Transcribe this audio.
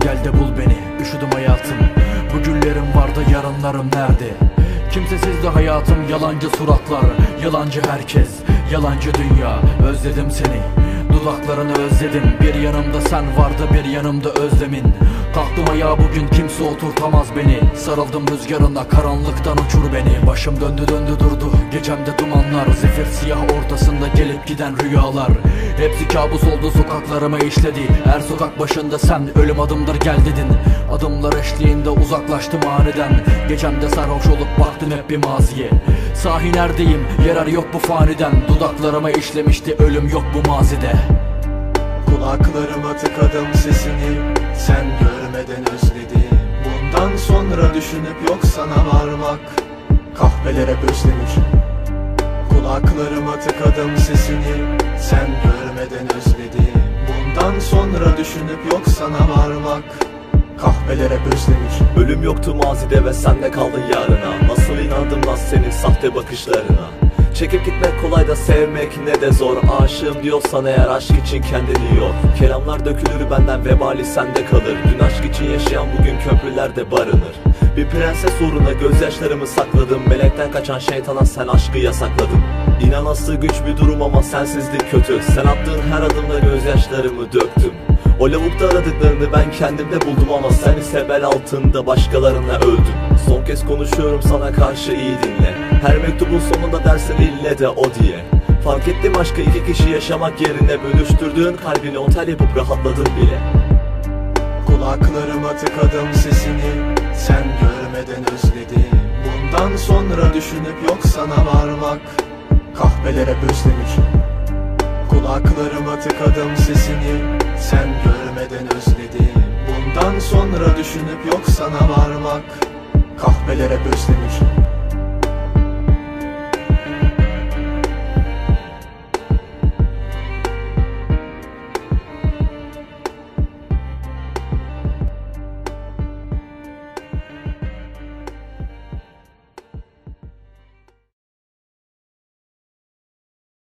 gel de bul beni. Üşüdüm hayatım. Bu günlerim vardı yarınlarım nerede? Kimsesizdi hayatım yalancı suratlar. Yalancı herkes Yalancı dünya. Özledim seni Dudaklarını özledim. Bir yanımda sen vardı bir yanımda özlemin. Kalktım ayağa bugün kimse oturtamaz beni. Sarıldım rüzgarına karanlıktan uçur beni. Başım döndü döndü durdu. Gecemde dumanlar Zifir siyah ortasında gelip giden rüyalar. Hepsi kabus oldu sokaklarıma işledi. Her sokak başında sen ölüm adımdır gel dedin. Adımlar eşliğinde uzaklaştım aniden. Gecemde sarhoş olup baktım hep bir maziye. Sahi neredeyim? Yarar yok bu faniden. Dudaklarıma işlemişti ölüm yok bu mazide Kulaklarıma tıkadım sesini. Sen görmeden özledim. Bundan sonra düşünüp yok sana varmak. Kahveler hep özlemiş. Kulaklarıma tıkadım sesini. Sen görmeden özledim. Bundan sonra düşünüp yok sana varmak. Kahveler hep özlemiş. Ölüm yoktu mazide ve sen de kaldın yarına. Nasıl inandım lan senin sahte bakışlarına Çekip gitmek kolay da sevmek ne de zor. Aşığım diyorsan eğer aşk için kendini yor. Kelamlar dökülür benden vebali sende kalır. Dün aşk için yaşayan bugün köprülerde barınır. Bir prenses uğruna gözyaşlarımı sakladım. Melekten kaçan şeytana sen aşkı yasakladın İnanası güç bir durum ama sensizlik kötü. Sen attığın her adımda gözyaşlarımı döktüm. O lavukta aradıklarını ben kendimde buldum ama sen ise bel altında başkalarına öldün. Son kez konuşuyorum sana karşı iyi dinle. Her mektubun sonunda dersin ille de o diye. Fark ettim aşkı iki kişi yaşamak yerine Bölüştürdüğün kalbini otel yapıp rahatladın bile. Kulaklarıma tıkadım sesini Sen görmeden özledim. Bundan sonra düşünüp yok sana varmak Kahveler hep özlemiş. Kulaklarıma tıkadım sesini. Sen görmeden özledim. Bundan sonra düşünüp yok sana varmak. Kahveler hep özlemiş